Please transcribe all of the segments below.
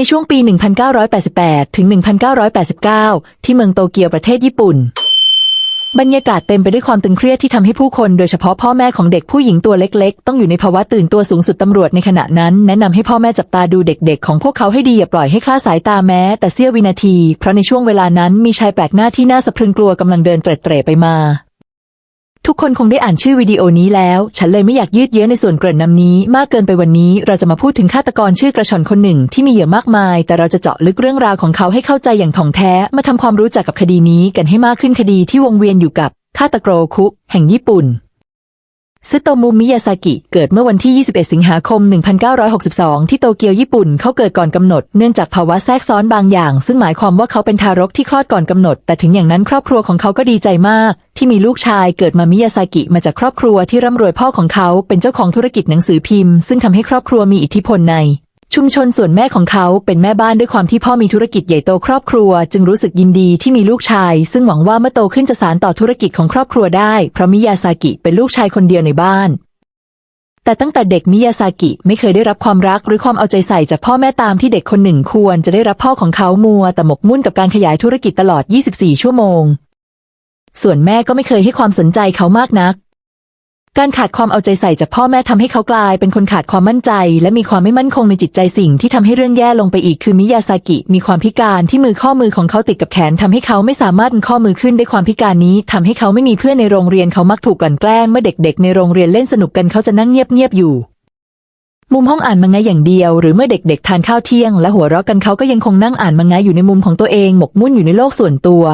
ในช่วงปี 1988 ถึง 1989 ที่เมืองโตเกียวประเทศญี่ปุ่น บรรยากาศเต็มไปด้วยความตึงเครียดที่ทำให้ผู้คนโดยเฉพาะพ่อแม่ของเด็กผู้หญิงตัวเล็กๆ ต้องอยู่ในภาวะตื่นตัวสูงสุดตำรวจในขณะนั้น แนะนำให้พ่อแม่จับตาดูเด็กๆ ของพวกเขาให้ดีอย่าปล่อยให้คลาดสายตาแม้ แต่เสี้ยววินาที เพราะในช่วงเวลานั้นมีชายแปลกหน้าที่น่าสะพรึงกลัวกำลังเดินเตร็ดๆไปมา ทุกคนคงได้อ่านชื่อวิดีโอนี้แล้ว ฉันเลยไม่อยากยืดเยื้อในส่วนเกริ่นนำนี้ มากเกินไปวันนี้ เราจะมาพูดถึงฆาตกรชื่อกระชอนคนหนึ่งที่มีเหยื่อมากมาย แต่เราจะเจาะลึกเรื่องราวของเขาให้เข้าใจอย่างถ่องแท้ มาทำความรู้จักกับคดีนี้กันให้มากขึ้นคดีที่วงเวียนอยู่กับฆาตกรคุกแห่งญี่ปุ่น ซึโตมุมิยาซากิ เกิดเมื่อวันที่ 21 สิงหาคม 1962 ที่โตเกียวญี่ปุ่น เขาเกิดก่อนกำหนด เนื่องจากภาวะแทรกซ้อนบางอย่าง ซึ่งหมายความว่าเขาเป็นทารกที่คลอดก่อนกำหนด แต่ถึงอย่างนั้นครอบครัวของเขาก็ดีใจมาก ที่มีลูกชายเกิดมามิยาซากิ มาจากครอบครัวที่ร่ำรวยพ่อของเขา เป็นเจ้าของธุรกิจหนังสือพิมพ์ ซึ่งทำให้ครอบครัวมีอิทธิพลใน ชุมชนส่วนแม่ของเขาเป็นแม่บ้านด้วยความที่พ่อมีธุรกิจใหญ่โตครอบครัว จึงรู้สึกยินดีที่มีลูกชาย ซึ่งหวังว่าเมื่อโตขึ้นจะสานต่อธุรกิจของครอบครัวได้ เพราะมิยาซากิเป็นลูกชายคนเดียวในบ้าน แต่ตั้งแต่เด็กมิยาซากิไม่เคยได้รับความรักหรือความเอาใจใส่จากพ่อแม่ตามที่เด็กคนหนึ่งควรจะได้รับพ่อของเขามัวแต่หมกมุ่นกับการขยายธุรกิจตลอด 24 ชั่วโมง ส่วนแม่ก็ไม่เคยให้ความสนใจเขามากนัก การขาดความเอาใจใส่จากพ่อแม่ทำให้เขากลายเป็นคนขาดความมั่นใจ และมีความไม่มั่นคงในจิตใจสิ่งที่ทำให้เรื่องแย่ลงไปอีกคือมิยาซากิ มีความพิการที่มือข้อมือของเขาติดกับแขนทำให้เขาไม่สามารถข้อมือขึ้นได้ความพิการนี้ทำให้เขาไม่มีเพื่อนในโรงเรียนเขามักถูกกลั่นแกล้งเมื่อเด็ก ๆ ในโรงเรียนเล่นสนุกกันเขาจะนั่งเงียบๆอยู่ มุมห้องอ่านมังงะอย่างเดียว หรือเมื่อเด็ก ๆ ทานข้าวเที่ยง และหัวเราะกันเขาก็ยังคงนั่งอ่านมังงะอยู่ในมุมของตัวเองหมกมุ่นอยู่ในโลกส่วนตัว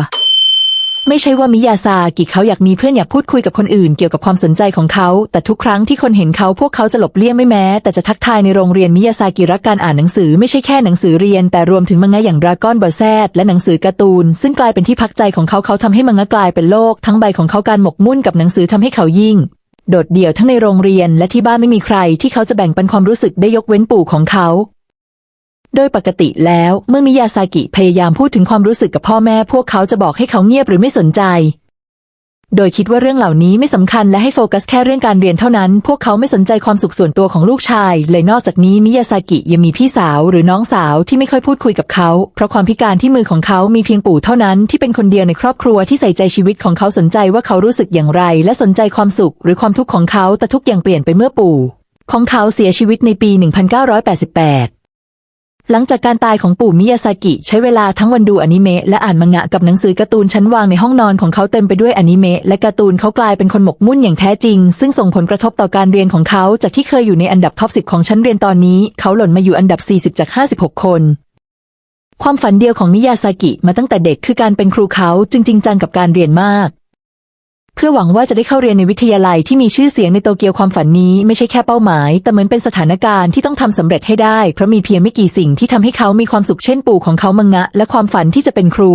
ไม่ใช่ว่ามิยาซากิเขาอยากมีเพื่อนอยากพูดคุยกับคนอื่นเกี่ยวกับความสนใจของเขา แต่ทุกครั้งที่คนเห็นเขาพวกเขาจะหลบเลี่ยงไม่แม้ แต่จะทักทายในโรงเรียนมิยาซากิรักการอ่านหนังสือไม่ใช่แค่หนังสือเรียน แต่รวมถึงมังงะอย่างดราก้อนบอลแซดและหนังสือการ์ตูน ซึ่งกลายเป็นที่พักใจของเขาเขาทำให้มังงะกลายเป็นโลก ทั้งใบของเขาการหมกมุ่นกับหนังสือทำให้เขายิ่ง โดดเดี่ยวทั้งในโรงเรียน และที่บ้านไม่มีใคร ที่เขาจะแบ่งปันความรู้สึกได้ยกเว้นปู่ของเขา โดยปกติแล้วเมื่อมิยาซากิพยายามพูดถึงความรู้สึกกับพ่อแม่ พวกเขาจะบอกให้เขาเงียบหรือไม่สนใจ โดยคิดว่าเรื่องเหล่านี้ไม่สำคัญและให้โฟกัสแค่เรื่องการเรียนเท่านั้น พวกเขาไม่สนใจความสุขส่วนตัวของลูกชาย เลยนอกจากนี้มิยาซากิยังมีพี่สาวหรือน้องสาวที่ไม่ค่อยพูดคุยกับเขา เพราะความพิการที่มือของเขามีเพียงปู่เท่านั้นที่เป็นคนเดียวในครอบครัวที่ใส่ใจชีวิตของเขาสนใจว่าเขารู้สึกอย่างไร และสนใจความสุขหรือความทุกข์ของเขาแต่ทุกอย่างเปลี่ยนไปเมื่อปู่ ของเขาเสียชีวิตในปี 1988 หลังจากการตายของปู่มิยาซากิ ใช้เวลาทั้งวันดูอนิเมะและอ่านมังงะกับหนังสือการ์ตูนชั้นวางในห้องนอนของเขาเต็มไปด้วยอนิเมะและการ์ตูนเขากลายเป็นคนหมกมุ่นอย่างแท้จริง ซึ่งส่งผลกระทบต่อการเรียนของเขาจากที่เคยอยู่ในอันดับท็อป10 ของชั้นเรียนตอนนี้ เขาหล่นมาอยู่อันดับ 40 จาก 56 คน ความฝันเดียวของมิยาซากิมาตั้งแต่เด็กคือการเป็นครูเขาจึงจริงจังกับการเรียนมาก เพื่อหวังว่าจะได้เข้าเรียนในวิทยาลัยที่มีชื่อเสียงในโตเกียวความฝันนี้ไม่ใช่แค่เป้าหมาย แต่เหมือนเป็นสถานการณ์ที่ต้องทำสำเร็จให้ได้ เพราะมีเพียงไม่กี่สิ่งที่ทำให้เขามีความสุขเช่นปู่ของเขามังงะ และความฝันที่จะเป็นครู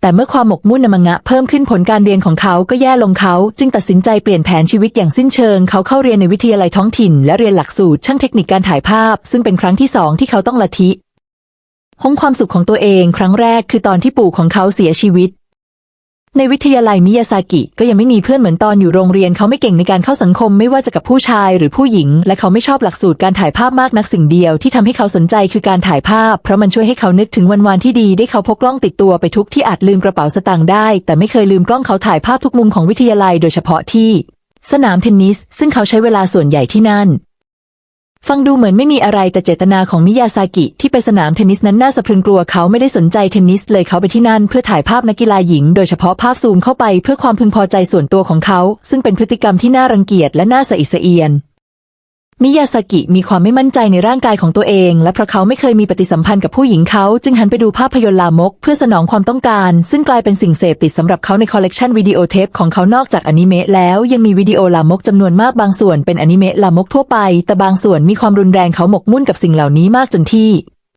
แต่เมื่อความหมกมุ่นในมังงะเพิ่มขึ้นผลการเรียนของเขาก็แย่ลงเขา จึงตัดสินใจเปลี่ยนแผนชีวิตอย่างสิ้นเชิง เขาเข้าเรียนในวิทยาลัยท้องถิ่น และเรียนหลักสูตรช่างเทคนิคการถ่ายภาพ ซึ่งเป็นครั้งที่สองที่เขาต้องละทิห้องความสุขของตัวเองครั้งแรกคือตอนที่ปู่ของเขาเสียชีวิต ในวิทยาลัยมิยาซากิก็ยังไม่มีเพื่อนเหมือนตอนอยู่โรงเรียนเขาไม่เก่งในการเข้าสังคมไม่ว่าจะกับผู้ชายหรือผู้หญิง และเขาไม่ชอบหลักสูตรการถ่ายภาพมากนักสิ่งเดียวที่ทำให้เขาสนใจคือการถ่ายภาพ เพราะมันช่วยให้เขานึกถึงวันวานที่ดีได้เขาพกกล้องติดตัวไปทุกที่อาจลืมกระเป๋าสตางค์ได้ แต่ไม่เคยลืมกล้องเขาถ่ายภาพทุกมุมของวิทยาลัยโดยเฉพาะที่ สนามเทนนิส ซึ่งเขาใช้เวลาส่วนใหญ่ที่นั่น ฟังดูเหมือนไม่มีอะไรแต่เจตนาของมิยาซากิที่ไปสนามเทนนิสนั้นน่าสะพรึงกลัวเขาไม่ได้สนใจเทนนิสเลยเขาไปที่นั่นเพื่อถ่ายภาพนักกีฬาหญิง โดยเฉพาะภาพซูมเข้าไปเพื่อความพึงพอใจส่วนตัวของเขา ซึ่งเป็นพฤติกรรมที่น่ารังเกียจและน่าสะอิดสะเอียน มิยาซากิมีความไม่มั่นใจในร่างกายของตัวเอง และเพราะเขาไม่เคยมีปฏิสัมพันธ์กับผู้หญิงเขาจึงหันไปดูภาพยนตร์ลามก เพื่อสนองความต้องการ ซึ่งกลายเป็นสิ่งเสพติดสำหรับเขาในคอลเลกชันวิดีโอเทปของเขานอกจากอนิเมะแล้วยังมีวิดีโอลามกจำนวนมากบางส่วนเป็นอนิเมะลามกทั่วไป แต่บางส่วนมีความรุนแรงเขาหมกมุ่นกับสิ่งเหล่านี้มากจนที่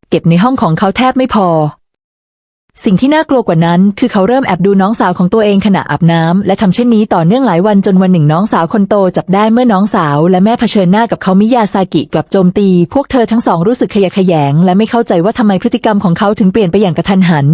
เก็บในห้องของเขาแทบไม่พอ สิ่งที่น่ากลัวกว่านั้น คือเขาเริ่มแอบดูน้องสาวของตัวเองขณะอาบน้ำและทำเช่นนี้ต่อเนื่องหลายวันจนวันหนึ่งน้องสาวคนโตจับได้เมื่อน้องสาว และแม่เผชิญหน้ากับเขามิยาซากิกลับโจมตี พวกเธอทั้งสองรู้สึกขยะแขยง และไม่เข้าใจว่าทำไมพฤติกรรมของเขาถึงเปลี่ยนไปอย่างกระทันหัน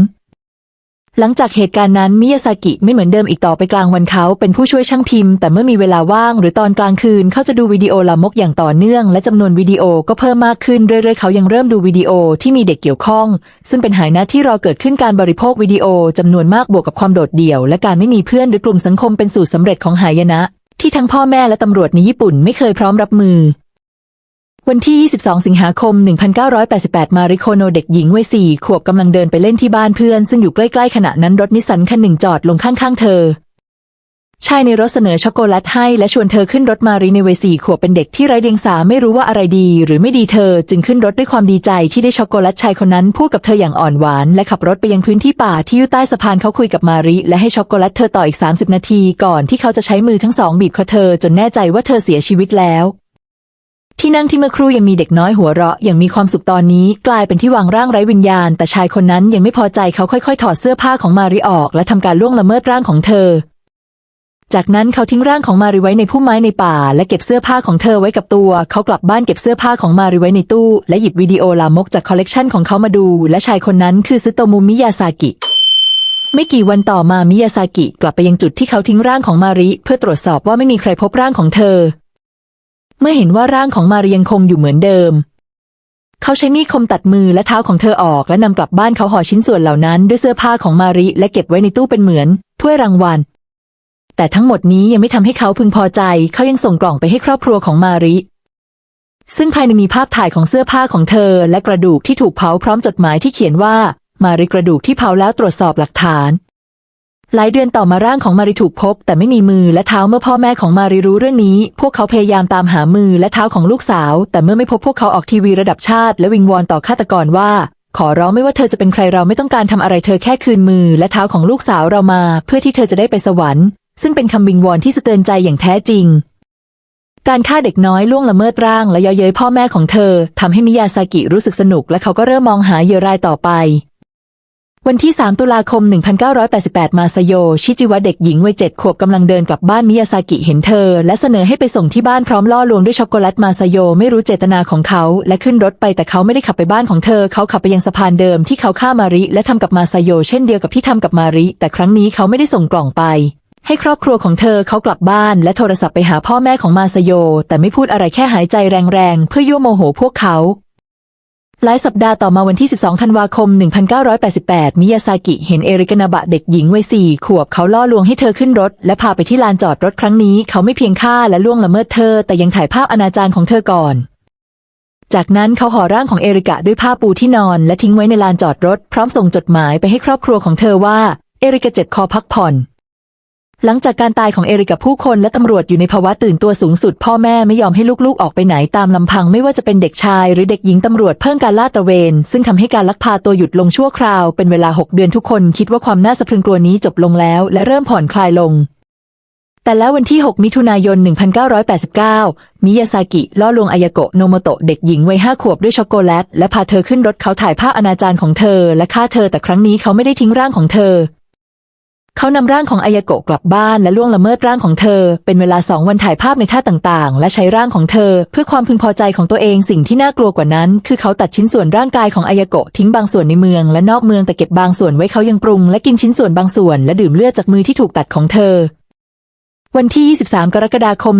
หลังจากเหตุการณ์นั้นมิยาซากิไม่เหมือนเดิมอีกต่อไปกลางวันเขาเป็นผู้ช่วยช่างพิมพ์ แต่เมื่อมีเวลาว่างหรือตอนกลางคืนเขาจะดูวิดีโอลามกอย่างต่อเนื่อง และจำนวนวิดีโอก็เพิ่มมากขึ้นเรื่อยๆเขายังเริ่มดูวิดีโอที่มีเด็กเกี่ยวข้อง ซึ่งเป็นหายนะที่รอเกิดขึ้นการบริโภควิดีโอจำนวนมากบวกกับความโดดเดี่ยว และการไม่มีเพื่อนหรือกลุ่มสังคมเป็นสูตรสำเร็จของหายนะ ที่ทั้งพ่อแม่และตำรวจในญี่ปุ่นไม่เคยพร้อมรับมือ วันที่ 22 สิงหาคม 1988 มาริโคโนเด็กหญิงวัยสี่ขวบกำลังเดินไปเล่นที่บ้านเพื่อน ซึ่งอยู่ใกล้ๆ ขณะนั้นรถนิสสันคันหนึ่งจอดลงข้างๆ เธอ ชายในรถเสนอช็อกโกแลตให้และชวนเธอขึ้นรถมารีในวัยสี่ขวบเป็นเด็กที่ไร้เดียงสาไม่รู้ว่าอะไรดี หรือไม่ดีเธอ จึงขึ้นรถด้วยความดีใจที่ได้ช็อกโกแลตชายคนนั้นพูดกับเธออย่างอ่อนหวาน และขับรถไปยังพื้นที่ป่าที่อยู่ใต้สะพานเขาคุยกับมารีและให้ช็อกโกแลตเธอต่ออีก 30 นาที ก่อนที่เขาจะใช้มือทั้งสองบีบคอเธอจนแน่ใจว่าเธอเสียชีวิตแล้ว ที่นั่งที่เมื่อครู่ยังมีเด็กน้อยหัวเราะอย่างมีความสุขตอนนี้ กลายเป็นที่วางร่างไร้วิญญาณ แต่ชายคนนั้นยังไม่พอใจเขาค่อยๆ ถอดเสื้อผ้าของมาริออก และทำการล่วงละเมิดร่างของเธอ จากนั้นเขาทิ้งร่างของมาริไว้ในพุ่มไม้ในป่า และเก็บเสื้อผ้าของเธอไว้กับตัว เขากลับบ้านเก็บเสื้อผ้าของมาริไว้ในตู้ และหยิบวิดีโอลามกจากคอลเลกชันของเขามาดู และชายคนนั้นคือซึโตมุมิยาซากิไม่กี่วันต่อมามิยาซากิกลับไปยังจุดที่เขาทิ้งร่างของมาริ เพื่อตรวจสอบว่าไม่มีใครพบร่างของเธอ เมื่อเห็นว่าร่างของมารียังคงอยู่เหมือนเดิม เขาใช้มีดคมตัดมือและเท้าของเธอออก และนำกลับบ้านเขาห่อชิ้นส่วนเหล่านั้นด้วยเสื้อผ้าของมาริและเก็บไว้ในตู้เป็นเหมือนถ้วยรางวัล แต่ทั้งหมดนี้ยังไม่ทำให้เขาพึงพอใจ เขายังส่งกล่องไปให้ครอบครัวของมาริซึ่งภายในมีภาพถ่ายของเสื้อผ้าของเธอ และกระดูกที่ถูกเผาพร้อมจดหมายที่เขียนว่า มาริกระดูกที่เผาแล้วตรวจสอบหลักฐาน หลายเดือนต่อมาร่างของมาริถูกพบ แต่ไม่มีมือและเท้าเมื่อพ่อแม่ของมาริรู้เรื่องนี้ พวกเขาพยายามตามหามือและเท้าของลูกสาว แต่เมื่อไม่พบพวกเขาออกทีวีระดับชาติ และวิงวอนต่อฆาตกรว่า ขอร้องไม่ว่าเธอจะเป็นใครเราไม่ต้องการทำอะไรเธอแค่คืนมือและเท้าของลูกสาวเรามา เพื่อที่เธอจะได้ไปสวรรค์ ซึ่งเป็นคำวิงวอนที่สะเตือนใจอย่างแท้จริง การฆ่าเด็กน้อยล่วงละเมิดร่าง และเย่อเย้ยพ่อแม่ของเธอทำให้มิยาซากิรู้สึกสนุก และเขาก็เริ่มมองหาเหยื่อรายต่อไป วันที่ 3 ตุลาคม 1988 มาซาโย ชิจิวะเด็กหญิงวัยเจ็ดขวบกำลังเดินกลับบ้านมิยาซากิเห็นเธอ และเสนอให้ไปส่งที่บ้านพร้อมล่อลวงด้วยช็อกโกแลตมาซาโยไม่รู้เจตนาของเขา และขึ้นรถไปแต่เขาไม่ได้ขับไปบ้านของเธอ เขาขับไปยังสะพานเดิมที่เขาฆ่ามาริและทำกับมาซาโยเช่นเดียวกับที่ทำกับมาริ แต่ครั้งนี้เขาไม่ได้ส่งกล่องไป ให้ครอบครัวของเธอเขากลับบ้าน และโทรศัพท์ไปหาพ่อแม่ของมาซาโย แต่ไม่พูดอะไรแค่หายใจแรงๆเพื่อยั่วโมโหพวกเขา หลายสัปดาห์ต่อมาวันที่ 12 ธันวาคม 1988 มิยาซากิเห็นเอริกนาบะเด็กหญิงวัยสี่ขวบเขาล่อลวงให้เธอขึ้นรถ และพาไปที่ลานจอดรถครั้งนี้ เขาไม่เพียงฆ่าและล่วงละเมิดเธอ แต่ยังถ่ายภาพอนาจารของเธอก่อน จากนั้นเขาห่อร่างของเอริกะด้วยผ้าปูที่นอน และทิ้งไว้ในลานจอดรถ พร้อมส่งจดหมายไปให้ครอบครัวของเธอว่า เอริกะเจ็บคอพักผ่อน หลังจากการตายของเอริกกับผู้คนและตำรวจอยู่ในภาวะตื่นตัวสูงสุด พ่อแม่ไม่ยอมให้ลูกๆออกไปไหนตามลำพังไม่ว่าจะเป็นเด็กชายหรือเด็กหญิงตำรวจเพิ่มการลาดตระเวน ซึ่งทำให้การลักพาตัวหยุดลงชั่วคราวเป็นเวลา 6 เดือนทุกคนคิดว่าความน่าสะพรึงกลัวนี้จบลงแล้วและเริ่มผ่อนคลายลง แต่แล้ววันที่ 6 มิถุนายน 1989 มิยาซากิล่อลวงอายาโกะโนโมโตะเด็กหญิงวัยห้าขวบด้วยช็อกโกแลตและพาเธอขึ้นรถเขาถ่ายภาพอนาจารของเธอ และฆ่าเธอแต่ครั้งนี้เขาไม่ได้ทิ้งร่างของเธอ เขานำร่างของอายาโกะกลับบ้านและล่วงละเมิดร่างของเธอ เป็นเวลาสองวันถ่ายภาพในท่าต่างๆ และใช้ร่างของเธอ เพื่อความพึงพอใจของตัวเองสิ่งที่น่ากลัวกว่านั้น คือเขาตัดชิ้นส่วนร่างกายของอายาโกะทิ้งบางส่วนในเมืองและนอกเมืองแต่เก็บบางส่วนไว้เขายังปรุงและกินชิ้นส่วนบางส่วนและดื่มเลือดจากมือที่ถูกตัดของเธอ วันที่ 23 กรกฎาคม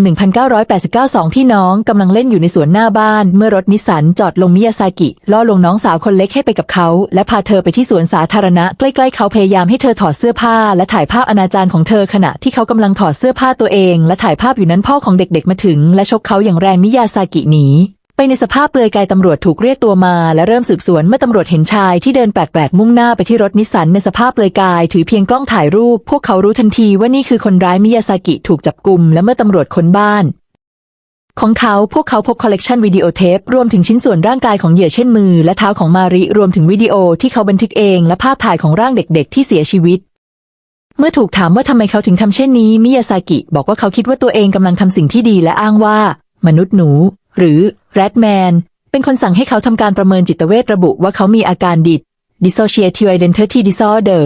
1989สองพี่น้องกำลังเล่นอยู่ในสวนหน้าบ้าน เมื่อรถนิสสันจอดลงมิยาซากิ ล่อลวงน้องสาวคนเล็กให้ไปกับเขา และพาเธอไปที่สวนสาธารณะ ใกล้ๆเขาพยายามให้เธอถอดเสื้อผ้า และถ่ายภาพอนาจารของเธอขณะที่เขากำลังถอดเสื้อผ้าตัวเอง และถ่ายภาพอยู่นั้นพ่อของเด็กๆมาถึง และชกเขาอย่างแรงมิยาซากิหนี ไปในสภาพเปลือยกายตำรวจถูกเรียกตัวมา และเริ่มสืบสวนเมื่อตำรวจเห็นชายที่เดินแปลกๆมุ่งหน้าไปที่รถนิสสันในสภาพเปลือยกาย ถือเพียงกล้องถ่ายรูป พวกเขารู้ทันทีว่านี่คือคนร้ายมิยาซากิถูกจับกลุ่มและเมื่อตำรวจค้นบ้าน ของเขาพวกเขาพบคอลเลกชันวิดีโอเทปรวมถึงชิ้นส่วนร่างกายของเหยื่อเช่นมือ และเท้าของมาริรวมถึงวิดีโอที่เขาบันทึกเอง และภาพถ่ายของร่างเด็ก ๆ ที่เสียชีวิตเมื่อถูกถามว่าทำไมเขาถึงทำเช่นนี้ มิยาซากิบอกว่าเขาคิดว่าตัวเองกำลังทำสิ่งที่ดีและอ้างว่า มนุษย์หนู หรือแรดแมนเป็นคนสั่งให้เขาทำการประเมินจิตเวชระบุว่าเขามีอาการดิด dissociative identity disorder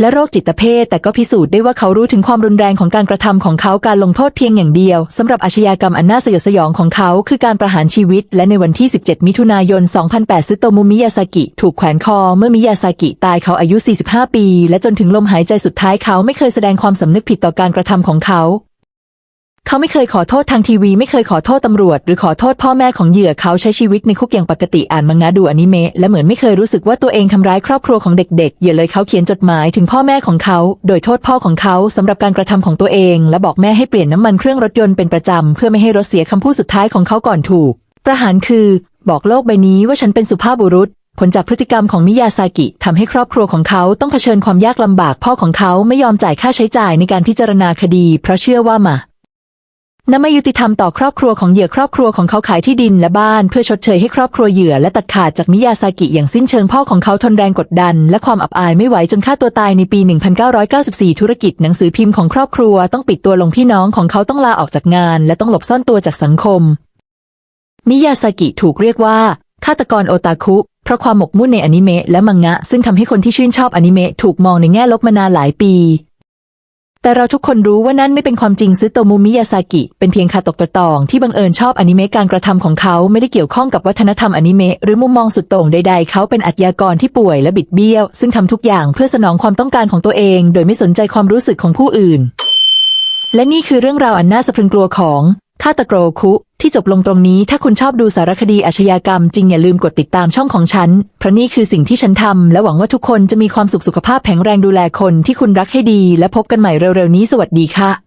และโรคจิตเภทแต่ก็พิสูจน์ได้ว่าเขารู้ถึงความรุนแรงของการกระทำของเขาการลงโทษเพียงอย่างเดียวสำหรับอาชญากรรมอันน่าสยดสยองของเขาคือการประหารชีวิต และในวันที่ 17 มิถุนายน 2008 ซึโตมุมิยาซากิ ถูกแขวนคอ เมื่อมิยาซากิตายเขาอายุ 45 ปี และจนถึงลมหายใจสุดท้ายเขาไม่เคยแสดงความสำนึกผิดต่อการกระทำของเขา เขาไม่เคยขอโทษทางทีวี ไม่เคยขอโทษตำรวจ หรือขอโทษพ่อแม่ของเหยื่อเขาใช้ชีวิตในคุกอย่างปกติอ่านมังงะดูอนิเมะและเหมือนไม่เคยรู้สึกว่าตัวเองทำร้ายครอบครัวของเด็กๆเหยื่อเลยเขาเขียนจดหมายถึงพ่อแม่ของเขา โดยโทษพ่อของเขาสำหรับการกระทำของตัวเอง และบอกแม่ให้เปลี่ยนน้ำมันเครื่องรถยนต์เป็นประจำเพื่อไม่ให้รถเสียคำพูดสุดท้ายของเขาก่อนถูก ประหารคือ บอกโลกใบนี้ว่าฉันเป็นสุภาพบุรุษผลจากพฤติกรรมของมิยาซากิทำให้ครอบครัวของเขาต้องเผชิญความยากลำบากพ่อของเขาไม่ยอมจ่ายค่าใช้จ่ายในการพิจารณาคดี เพราะเชื่อว่ามา นั่นไม่ยุติธรรมต่อครอบครัวของเหยื่อครอบครัวของเขาขายที่ดินและบ้านเพื่อชดเชยให้ครอบครัวเหยื่อและตัดขาดจากมิยาซากิอย่างสิ้นเชิงพ่อของเขาทนแรงกดดัน และความอับอายไม่ไหวจนฆ่าตัวตายในปี 1994 ธุรกิจหนังสือพิมพ์ของครอบครัวต้องปิดตัวลงพี่น้องของเขาต้องลาออกจากงาน และต้องหลบซ่อนตัวจากสังคม มิยาซากิถูกเรียกว่าฆาตกรโอตาคุ เพราะความหมกมุ่นในอนิเมะและมังงะ ซึ่งทำให้คนที่ชื่นชอบอนิเมะถูกมองในแง่ลบมานานหลายปี แต่เราทุกคนรู้ว่านั่นไม่เป็นความจริงซึโตมุมิยาซากิ เป็นเพียงคาตกตะตองที่บังเอิญชอบอนิเมะการกระทำของเขาไม่ได้เกี่ยวข้องกับวัฒนธรรมอนิเมะหรือมุมมองสุดโต่งใดๆ เขาเป็นอาชญากรที่ป่วยและบิดเบี้ยว ซึ่งทำทุกอย่างเพื่อสนองความต้องการของตัวเอง โดยไม่สนใจความรู้สึกของผู้อื่น และนี่คือเรื่องราวอันน่าสะพรึงกลัวของ ฆาตกรคุ ที่จบลงตรงนี้ ถ้าคุณชอบดูสารคดีอาชญากรรมจริงอย่าลืมกดติดตามช่องของฉัน เพราะนี่คือสิ่งที่ฉันทำและหวังว่าทุกคนจะมีความสุขสุขภาพแข็งแรงดูแลคนที่คุณรักให้ดี และพบกันใหม่เร็วๆนี้สวัสดีค่ะ